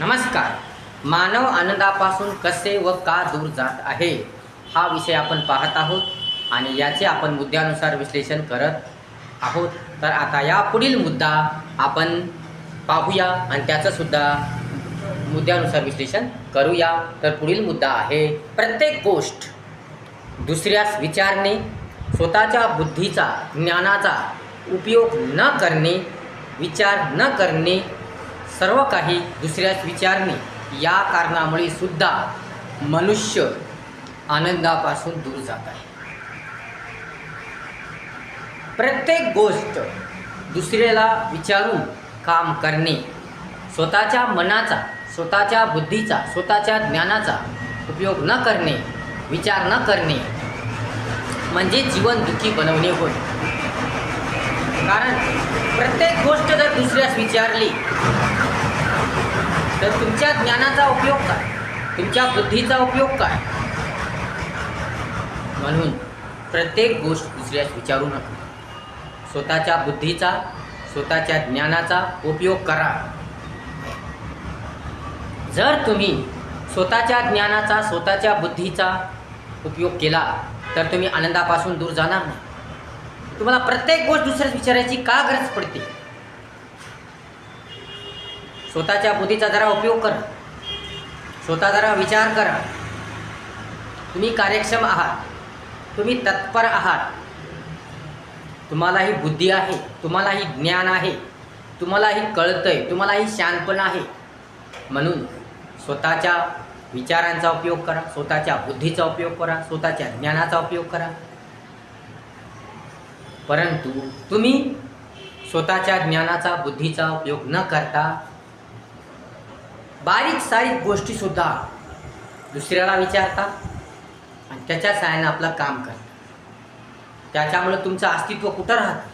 नमस्कार. मानव आनंदापासून कसे व का दूर जात आहे हा विषय आपण पाहत आहोत आणि याचे आपण मुद्द्यानुसार विश्लेषण करत आहोत. तर आता या पुढील मुद्दा आपण पाहूया आणि त्याचंसुद्धा मुद्द्यानुसार विश्लेषण करूया. तर पुढील मुद्दा आहे प्रत्येक गोष्ट दुसऱ्यास विचारणे स्वतःच्या बुद्धीचा ज्ञानाचा उपयोग न करणे विचार न करणे सर्व काही दुसऱ्यास विचारणे या कारणामुळे सुद्धा मनुष्य आनंदापासून दूर जात आहे. प्रत्येक गोष्ट दुसऱ्याला विचारून काम करणे स्वतःच्या मनाचा स्वतःच्या बुद्धीचा स्वतःच्या ज्ञानाचा उपयोग न करणे विचार न करणे म्हणजे जीवन दुःखी बनवणे होय. कारण प्रत्येक गोष्ट जर दुसऱ्यास विचारली तर तुमच्या ज्ञानाचा उपयोग काय? तुमच्या बुद्धीचा उपयोग काय? म्हणून प्रत्येक गोष्ट दुसऱ्यास विचारू नका. स्वतःच्या बुद्धीचा स्वतःच्या ज्ञानाचा उपयोग करा. जर तुम्ही स्वतःच्या ज्ञानाचा स्वतःच्या बुद्धीचा उपयोग केला तर तुम्ही आनंदापासून दूर जाणार नाही. तुम्हाला प्रत्येक गोष्ट दुसऱ्याच विचारायची का गरज पडते? स्वतःच्या बुद्धीचा जरा उपयोग करा. स्वतः जरा विचार करा. तुम्ही कार्यक्षम आहात. तुम्ही तत्पर आहात. तुम्हालाही बुद्धी आहे तुम्हालाही ज्ञान आहे तुम्हालाही कळतंय तुम्हालाही शानपण आहे. म्हणून स्वतःच्या विचारांचा उपयोग करा स्वतःच्या बुद्धीचा उपयोग करा स्वतःच्या ज्ञानाचा उपयोग करा. परंतु तुम्ही स्वतःच्या ज्ञानाचा बुद्धीचा उपयोग न करता बारीक सारीक गोष्टीसुद्धा दुसऱ्याला विचारता आणि त्याच्या सहाय्यानं आपलं काम करतात त्याच्यामुळे तुमचं अस्तित्व कुठं राहतं?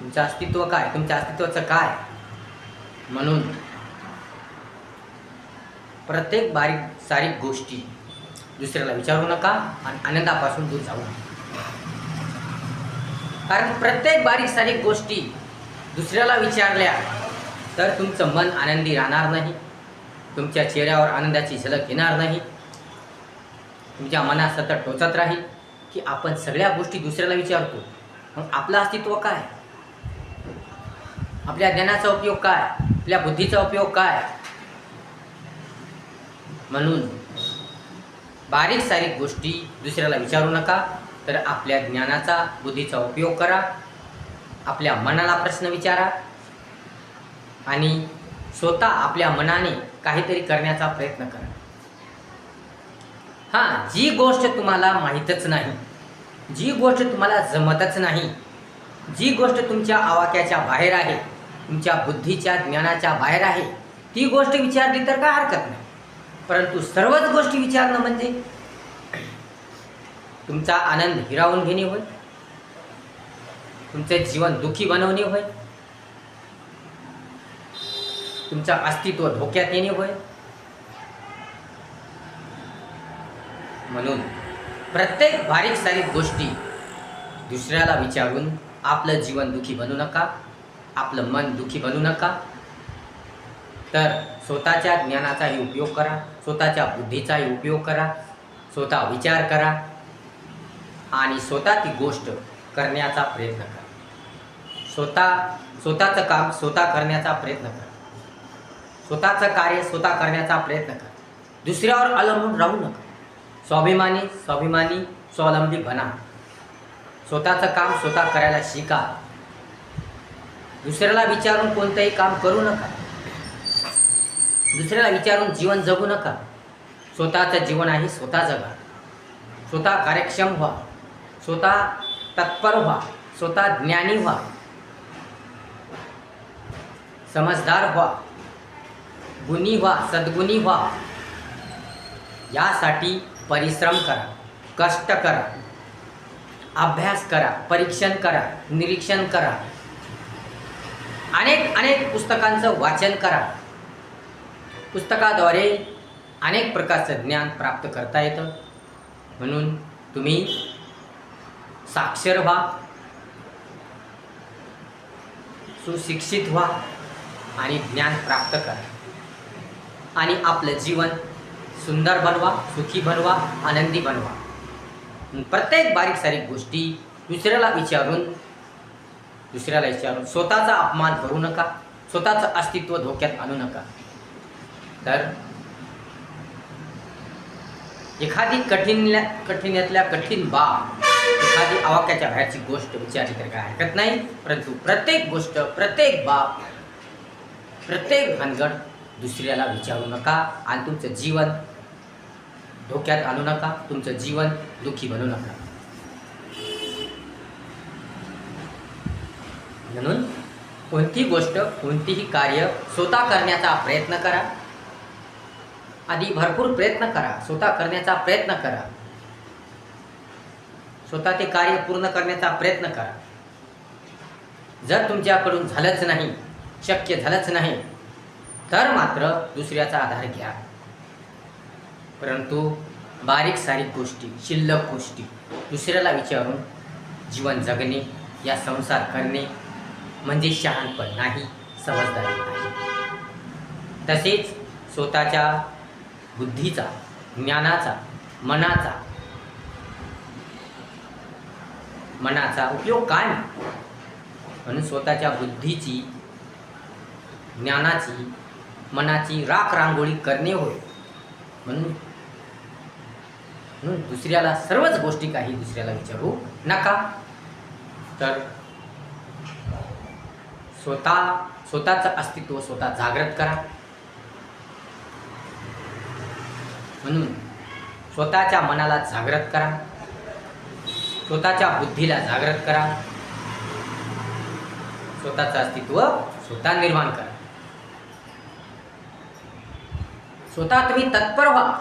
तुमचं अस्तित्व काय? तुमच्या अस्तित्वाचं काय? म्हणून प्रत्येक बारीक सारीक गोष्टी दुसऱ्याला विचारू नका आणि आनंदापासून दूर जाऊ नका. कारण प्रत्येक बारीक सारीक गोष्टी दुसऱ्याला विचारल्या तर तुमचं मन आनंदी राहणार नाही. तुमच्या चेहऱ्यावर आनंदाची झलक येणार नाही. तुमच्या मनात सतत टोचत राहील की आपण सगळ्या गोष्टी दुसऱ्याला विचारतो. मग आपलं अस्तित्व काय? आपल्या ज्ञानाचा उपयोग काय? आपल्या बुद्धीचा उपयोग काय? म्हणून बारीक सारीक गोष्टी दुसऱ्याला विचारू नका. तर आपल्या ज्ञानाचा बुद्धीचा उपयोग करा. आपल्या मनाला प्रश्न विचारा. आणि स्वतः आपल्या मनाने काहीतरी करण्याचा प्रयत्न करा. हां जी गोष्ट तुम्हाला माहीतच नाही जी गोष्ट तुम्हाला जमतच नाही जी गोष्ट तुमच्या आवाक्याच्या बाहेर आहे तुमच्या बुद्धीच्या ज्ञानाच्या बाहेर आहे ती गोष्ट विचारली तर काय हरकत नाही. परंतु सर्वच गोष्टी विचारणं म्हणजे तुमचा आनंद हिरावून घेणे होय तुमचे जीवन दुःखी बनवणे होय तुमचं अस्तित्व धोक्यात येणे होय? म्हणून प्रत्येक बारीक सारीक गोष्टी दुसऱ्याला विचारून आपलं जीवन दुःखी बनू नका आपलं मन दुःखी बनू नका. तर स्वतःच्या ज्ञानाचाही उपयोग करा स्वतःच्या बुद्धीचाही उपयोग करा स्वतः विचार करा आणि स्वतः ती गोष्ट करण्याचा प्रयत्न करा. स्वतः स्वतःचं काम स्वतः करण्याचा प्रयत्न करा. स्वतःचं कार्य स्वतः करण्याचा प्रयत्न करा. दुसऱ्यावर अवलंबून राहू नका. स्वाभिमानी स्वाभिमानी स्वावलंबी बना. स्वतःचं काम स्वतः करायला शिका. दुसऱ्याला विचारून कोणतंही काम करू नका. दुसऱ्याला विचारून जीवन जगू नका. स्वतःचं जीवन आहे स्वतः जगा. स्वतः कार्यक्षम व्हा. स्वतः तत्पर व्हा. स्वतः ज्ञानी व्हा. समजदार व्हा. गुणी व्हा सद्गुणी व्हा. यासाठी परिश्रम करा कष्ट करा अभ्यास करा परीक्षण करा निरीक्षण करा. अनेक अनेक पुस्तकांचं वाचन करा. पुस्तकाद्वारे अनेक प्रकारचं ज्ञान प्राप्त करता येतं. म्हणून तुम्ही साक्षर व्हा. सुशिक्षित व्हा आणि ज्ञान प्राप्त करा. आणि आपलं जीवन सुंदर बनवा सुखी बनवा आनंदी बनवा. प्रत्येक बारीक सारीक गोष्टी दुसऱ्याला विचारून दुसऱ्याला विचारून स्वतःचा अपमान करू नका स्वतःचं अस्तित्व धोक्यात आणू नका. तर एखादी कठीणल्या कठीणातल्या कठीण बाब एखादी आवाक्याच्या बाहेरची गोष्ट विचारली तर काय हरकत नाही. परंतु प्रत्येक गोष्ट प्रत्येक बाब प्रत्येक भानगड दुसऱ्याला विचारू नका आणि तुमचं जीवन धोक्यात आणू नका तुमचं जीवन दुःखी बनू नका. म्हणून कोणती गोष्ट कोणतीही कार्य स्वतः करण्याचा प्रयत्न करा. आधी भरपूर प्रयत्न करा स्वतः करण्याचा प्रयत्न करा. स्वतः ते कार्य पूर्ण करण्याचा प्रयत्न करा. जर तुमच्याकडून झालंच नाही शक्य झालंच नाही तर मात्र दुसऱ्याचा आधार घ्या. परंतु बारीक सारीक गोष्टी शिल्लक गोष्टी दुसऱ्याला विचारून जीवन जगणे या संसार करणे म्हणजे शहाणपण नाही समजदारी नाही. तसेच स्वतःच्या बुद्धीचा ज्ञानाचा मनाचा मनाचा उपयोग काय म्हणून स्वतःच्या बुद्धीची ज्ञानाची मनाची राख रांगोळी करणे होय. म्हणून म्हणून दुसऱ्याला सर्वच गोष्टी काही दुसऱ्याला विचारू नका. तर स्वतः स्वतःचं अस्तित्व स्वतः जागृत करा. म्हणून स्वतःच्या मनाला जागृत करा. स्वतःच्या बुद्धीला जागृत करा. स्वतःचं अस्तित्व स्वतः निर्माण करा. स्वतः तुम्ही तत्पर व्हा.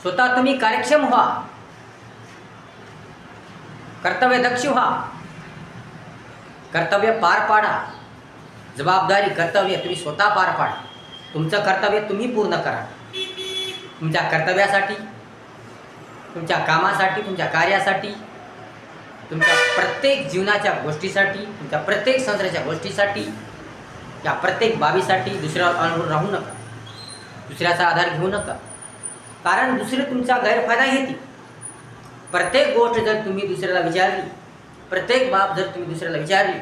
स्वतः तुम्ही कार्यक्षम व्हा. कर्तव्यदक्ष व्हा. कर्तव्य पार पाडा. जबाबदारी कर्तव्य तुम्ही स्वतः पार पाडा. तुमचं कर्तव्य तुम्ही पूर्ण करा. तुमच्या कर्तव्यासाठी तुमच्या कामासाठी तुमच्या कार्यासाठी तुमच्या प्रत्येक जीवनाच्या गोष्टीसाठी तुमच्या प्रत्येक संसाराच्या गोष्टीसाठी या प्रत्येक बाबीसाठी दुसऱ्यावर अनुभव राहू नका. दुसऱ्याचा आधार घेऊ नका. कारण दुसरे तुमचा गैरफायदा घेतील प्रत्येक गोष्ट जर तुम्ही दुसऱ्याला विचारली प्रत्येक बाब जर तुम्ही दुसऱ्याला विचारली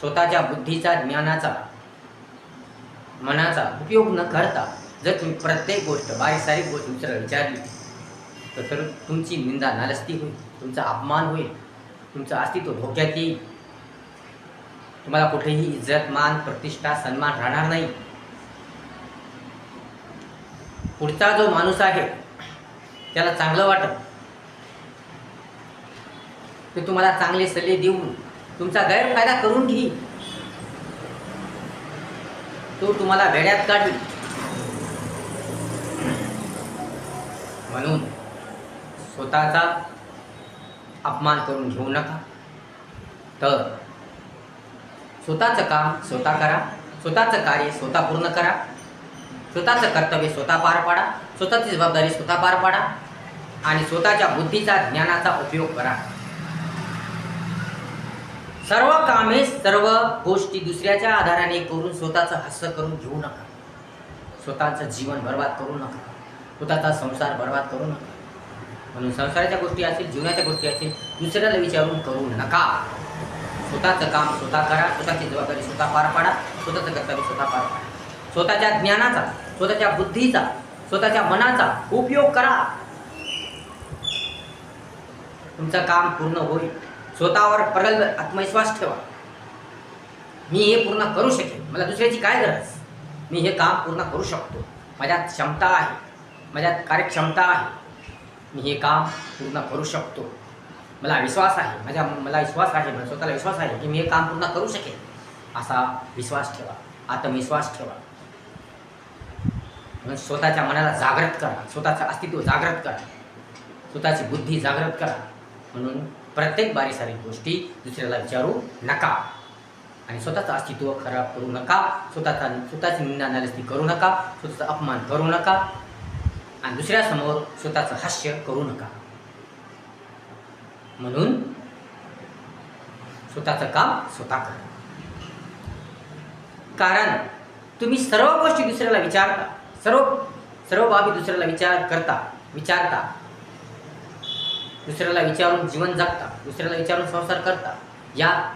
स्वतःच्या बुद्धीचा ज्ञानाचा मनाचा उपयोग न करता जर तुम्ही प्रत्येक गोष्ट बारीक सारीक गोष्ट दुसऱ्याला विचारली तर तर तुमची निंदा नालस्ती होईल तुमचा अपमान होईल तुमचं अस्तित्व धोक्यात येईल. तुम्हाला कुठेही इज्जत मान प्रतिष्ठा सन्मान राहणार नाही. पुढचा जो माणूस आहे त्याला चांगलं वाटत. ते तुम्हाला चांगले सल्ले देऊन तुमचा गैरफायदा करून घेईल तो तुम्हाला वेड्यात काढेल म्हणून स्वतःचा अपमान करून घेऊ नका. तर स्वतःचं काम स्वतः करा स्वतःचं कार्य स्वतः पूर्ण करा. स्वतःचं कर्तव्य स्वतः पार पाडा स्वतःची जबाबदारी स्वतः पार पाडा आणि स्वतःच्या बुद्धीचा ज्ञानाचा उपयोग करा. सर्व कामे सर्व गोष्टी दुसऱ्याच्या आधाराने करून स्वतःचं हास्य करून घेऊ नका. स्वतःचं जीवन बर्बाद करू नका. स्वतःचा संसार बर्बाद करू नका. म्हणून संसाराच्या गोष्टी असतील जीवनाच्या गोष्टी असतील दुसऱ्याला विचारून करू नका. स्वतःचं काम स्वतः करा स्वतःची जबाबदारी स्वतः पार पाडा स्वतःचं कर्तव्य स्वतः पार पाडा. स्वतःच्या ज्ञानाचा स्वतःच्या बुद्धीचा स्वतःच्या मनाचा उपयोग करा. तुमचं काम पूर्ण होईल. स्वतःवर प्रगल्भ आत्मविश्वास ठेवा. मी हे पूर्ण करू शकेन. मला दुसऱ्याची काय गरज? मी हे काम पूर्ण करू शकतो. माझ्यात क्षमता आहे. माझ्यात कार्यक्षमता आहे. मी हे काम पूर्ण करू शकतो. मला विश्वास आहे. माझ्या मला विश्वास आहे. मला स्वतःला विश्वास आहे की मी हे काम पूर्ण करू शकेन. असा विश्वास ठेवा. आत्मविश्वास ठेवा. म्हणून स्वतःच्या मनाला जागृत करा. स्वतःचं अस्तित्व जागृत करा. स्वतःची बुद्धी जागृत करा. म्हणून प्रत्येक बारी सारी गोष्टी दुसऱ्याला विचारू नका. आणि स्वतःचं अस्तित्व खराब करू नका. स्वतःचा स्वतःची निंदा नालस्ती करू नका. स्वतःचा अपमान करू नका. आणि दुसऱ्यासमोर स्वतःचं हास्य करू नका. म्हणून स्वतःचं काम स्वतः करा. कारण तुम्ही सर्व गोष्टी दुसऱ्याला विचारता. सर्व सर्व बाबी दुसऱ्याला विचार करता विचारता. दुसऱ्याला विचारून जीवन जगता दुसऱ्याला विचारून संसार करता. या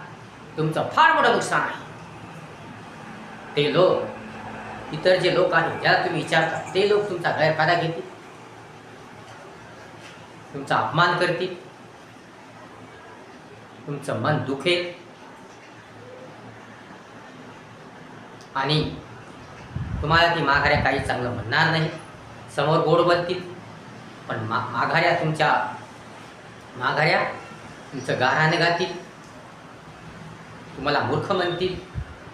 तुमचं फार मोठं नुकसान आहे. ते लोक इतर जे लोक आहेत ज्याला तुम्ही विचारता ते लोक तुमचा गैरफायदा घेतील. तुमचा अपमान करतील. तुमचं मन दुखेल. आणि तुम्हाला ती माघाऱ्या काही चांगलं म्हणणार नाही. समोर गोड बनतील पण मा माघाऱ्या तुमच्या माघाऱ्या तुमचं गाऱ्हाणे गातील. तुम्हाला मूर्ख म्हणतील.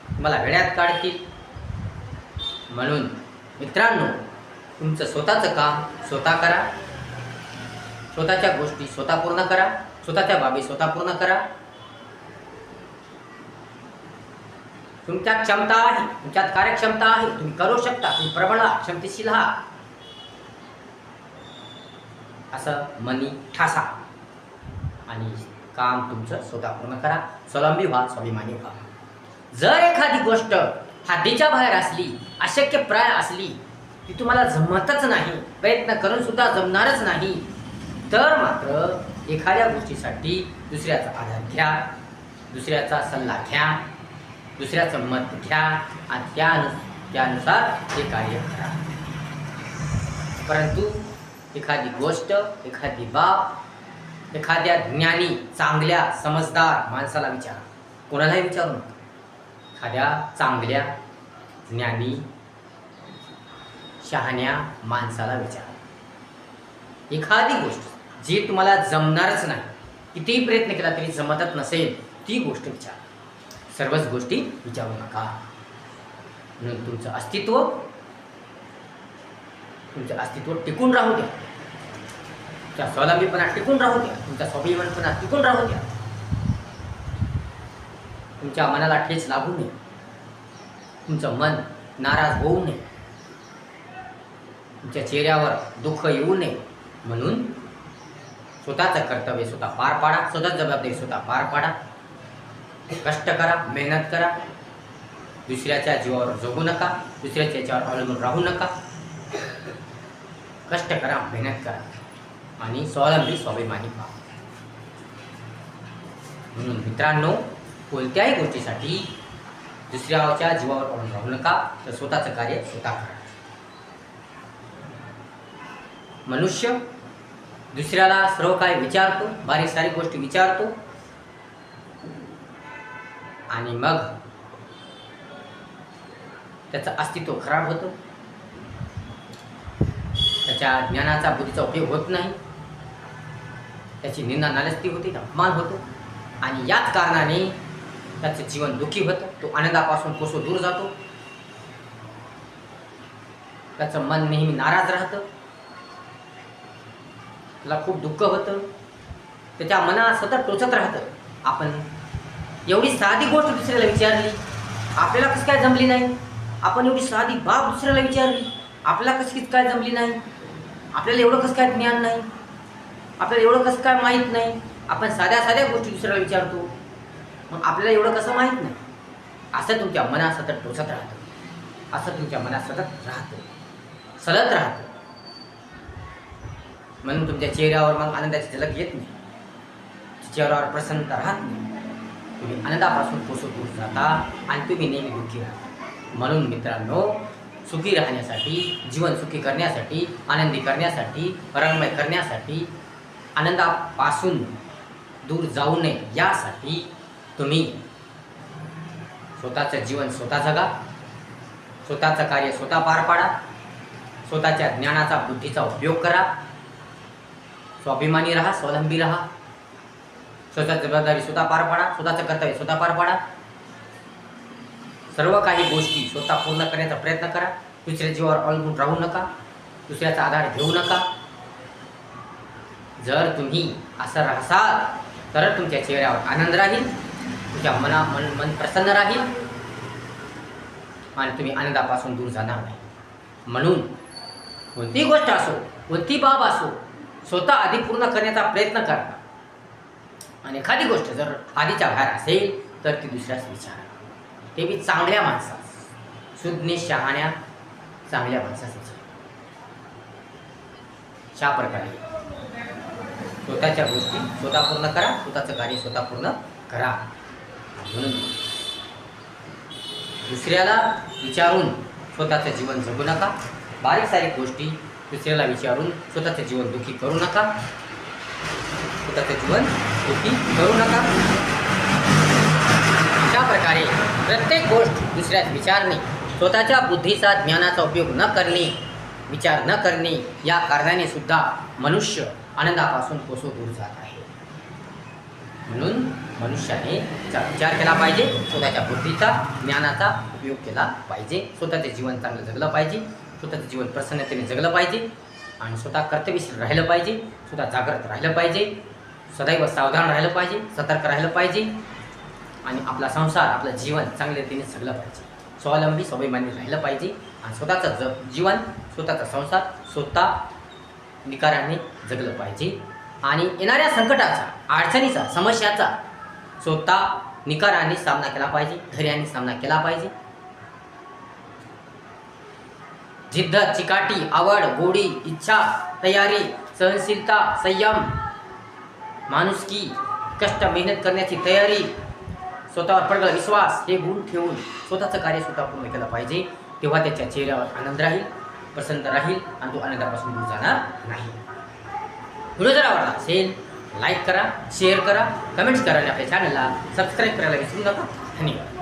तुम्हाला वेड्यात काढतील. म्हणून मित्रांनो तुमचं स्वतःचं काम स्वतः करा. स्वतःच्या गोष्टी स्वतः पूर्ण करा. स्वतःच्या बाबी स्वतः पूर्ण करा. तुमच्यात क्षमता आहे तुमच्यात कार्यक्षमता आहे तुम्ही करू शकता तुम्ही प्रबळ आहात, क्षमतेशील आहात. असं मनी ठासा. आणि काम तुमचं स्वतः पूर्ण करा. स्वलंबी व्हा स्वाभिमानी व्हा. जर एखादी गोष्ट हद्दीच्या बाहेर असली अशक्य प्राय असली ती तुम्हाला जमतच नाही प्रयत्न करून सुद्धा जमणारच नाही तर मात्र एखाद्या गोष्टीसाठी दुसऱ्याचा आधार घ्या दुसऱ्याचा सल्ला घ्या. दुसऱ्याचं मत घ्या आणि त्यानु त्यानुसार ते कार्य करा. परंतु एखादी गोष्ट एखादी बाब एखाद्या ज्ञानी चांगल्या समजदार माणसाला विचारा. कोणालाही विचारू नका. एखाद्या चांगल्या ज्ञानी शहाण्या माणसाला विचारा. एखादी गोष्ट जी तुम्हाला जमणारच नाही. कितीही प्रयत्न केला तरी जमतच नसेल ती गोष्ट विचारा. सर्वच गोष्टी विचारू नका. म्हणून तुमचं अस्तित्व तुमचं अस्तित्व टिकून राहू द्या. तुमच्या स्वावलंबीपणा टिकून राहू द्या. तुमचा स्वाभिमानपणा टिकून राहू द्या. तुमच्या मनाला ठेच लागू नये. तुमचं मन नाराज होऊ नये. तुमच्या चेहऱ्यावर दुःख येऊ नये. म्हणून स्वतःचं कर्तव्य स्वतः पार पाडा. स्वतःच जबाबदारी स्वतः पार पाडा. कष्ट करा मेहनत करा. दुसऱ्याच्या जीवावर जगू नका दुसऱ्याच्या याच्यावर अवलंबून राहू नका. कष्ट करा मेहनत करा. आणि स्वावलंबी स्वाभिमानी पहा म्हणून मित्रांनो कोणत्याही गोष्टीसाठी दुसऱ्याच्या जीवावर अवलंबून राहू नका तर स्वतःचं कार्य स्वतः करा. मनुष्य दुसऱ्याला सर्व काय विचारतो बारीक सारी गोष्टी विचारतो आणि मग त्याचं अस्तित्व खराब होतं. त्याच्या ज्ञानाचा बुद्धीचा उपयोग होत नाही. त्याची निंदा नालस्ती होती अपमान होतो. आणि याच कारणाने त्याचं जीवन दुःखी होतं. तो आनंदापासून कोसो दूर जातो. त्याचं मन नेहमी नाराज राहतं. त्याला खूप दुःख होतं. त्याच्या मनात सतत टोचत राहतं. आपण एवढी साधी गोष्ट दुसऱ्याला विचारली. आपल्याला कसं काय जमली नाही? आपण एवढी साधी बाब दुसऱ्याला विचारली. आपल्याला कशी काय जमली नाही? आपल्याला एवढं कसं काय ज्ञान नाही? आपल्याला एवढं कसं काय माहीत नाही? आपण साध्या साध्या गोष्टी दुसऱ्याला विचारतो. मग आपल्याला एवढं कसं माहीत नाही? असं तुमच्या मनात सतत टोचत राहतं. असं तुमच्या मनात सतत राहतं. सलत राहतं. म्हणून तुमच्या चेहऱ्यावर मग आनंदाची झलक येत नाही. चेहऱ्यावर प्रसन्नता राहत नाही. तुम्ही आनंदापासून पुसत दूर जाता आणि तुम्ही नेहमी दुःखी राहता म्हणून मित्रांनो सुखी राहण्यासाठी जीवन सुखी करण्यासाठी आनंदी करण्यासाठी रंगमय करण्यासाठी आनंदापासून दूर जाऊ नये यासाठी तुम्ही स्वतःचं जीवन स्वतः जगा. स्वतःचं कार्य स्वतः पार पाडा. स्वतःच्या ज्ञानाचा बुद्धीचा उपयोग करा. स्वाभिमानी राहा स्वावलंबी राहा. स्वतःची जबाबदारी स्वतः पार पाडा स्वतःचं कर्तव्य स्वतः पार पाडा. सर्व काही गोष्टी स्वतः पूर्ण करण्याचा प्रयत्न करा. दुसऱ्या जीवावर अवलंबून राहू नका. दुसऱ्याचा आधार घेऊ नका. जर तुम्ही असं राहसाल तर तुमच्या चेहऱ्यावर आनंद राहील तुमच्या मना मन मन प्रसन्न राहील आणि तुम्ही आनंदापासून दूर जाणार नाही. म्हणून कोणती गोष्ट असो कोणती बाब असो स्वतः आधी पूर्ण करण्याचा प्रयत्न करा. आणि एखादी गोष्ट जर आधीच्या बाहेर असेल तर ती दुसऱ्याच विचारा. ते बी चांगल्या माणसास. सुज्ञ शहाण्या चांगल्या माणसाचे अशा प्रकारे स्वतःच्या गोष्टी स्वतः पूर्ण करा स्वतःचं कार्य स्वतः पूर्ण करा. म्हणून दुसऱ्याला विचारून स्वतःचं जीवन जगू नका. बारीक सारीक गोष्टी दुसऱ्याला विचारून स्वतःचं जीवन दुःखी करू नका. स्वतःचं जीवन दुःखी करू नका. अशा प्रकारे प्रत्येक गोष्ट दुसऱ्यात विचारणे स्वतःच्या बुद्धीचा ज्ञानाचा उपयोग न करणे विचार न करणे या कारणाने सुद्धा मनुष्य आनंदापासून कोसो दूर जात आहे. म्हणून मनुष्याने चा- विचार केला पाहिजे स्वतःच्या बुद्धीचा ज्ञानाचा उपयोग केला पाहिजे स्वतःचे जीवन चांगलं जगलं पाहिजे स्वतःचं जीवन प्रसन्नतेने जगलं पाहिजे आणि स्वतः कर्तव्यशील राहिलं पाहिजे स्वतः जागृत राहिलं पाहिजे सदैव सावधान राहिलं पाहिजे सतर्क राहिलं पाहिजे आणि आपला संसार आपलं जीवन चांगल्या रीतीने जगलं पाहिजे. स्वावलंबी स्वाभिमानी राहिलं पाहिजे आणि स्वतःचं जग जीवन स्वतःचा संसार स्वतः निकाराने जगलं पाहिजे. आणि येणाऱ्या संकटाचा अडचणीचा समस्याचा स्वतः निकाराने सामना केला पाहिजे धैर्याने सामना केला पाहिजे. जिद्द चिकाटी आवड गोडी इच्छा तयारी सहनशीलता संयम माणुसकी कष्ट मेहनत करण्याची तयारी स्वतःवर पडला विश्वास हे गुण ठेवून स्वतःचं कार्य स्वतः पूर्ण केलं पाहिजे. तेव्हा त्याच्या चेहऱ्यावर आनंद राहील प्रसन्न राहील आणि तो आनंदापासून दूर जाणार नाही. व्हिडिओ जर आवडला असेल लाईक करा शेअर करा कमेंट्स करा आणि आपल्या चॅनलला सबस्क्राईब करायला विसरू नका. धन्यवाद.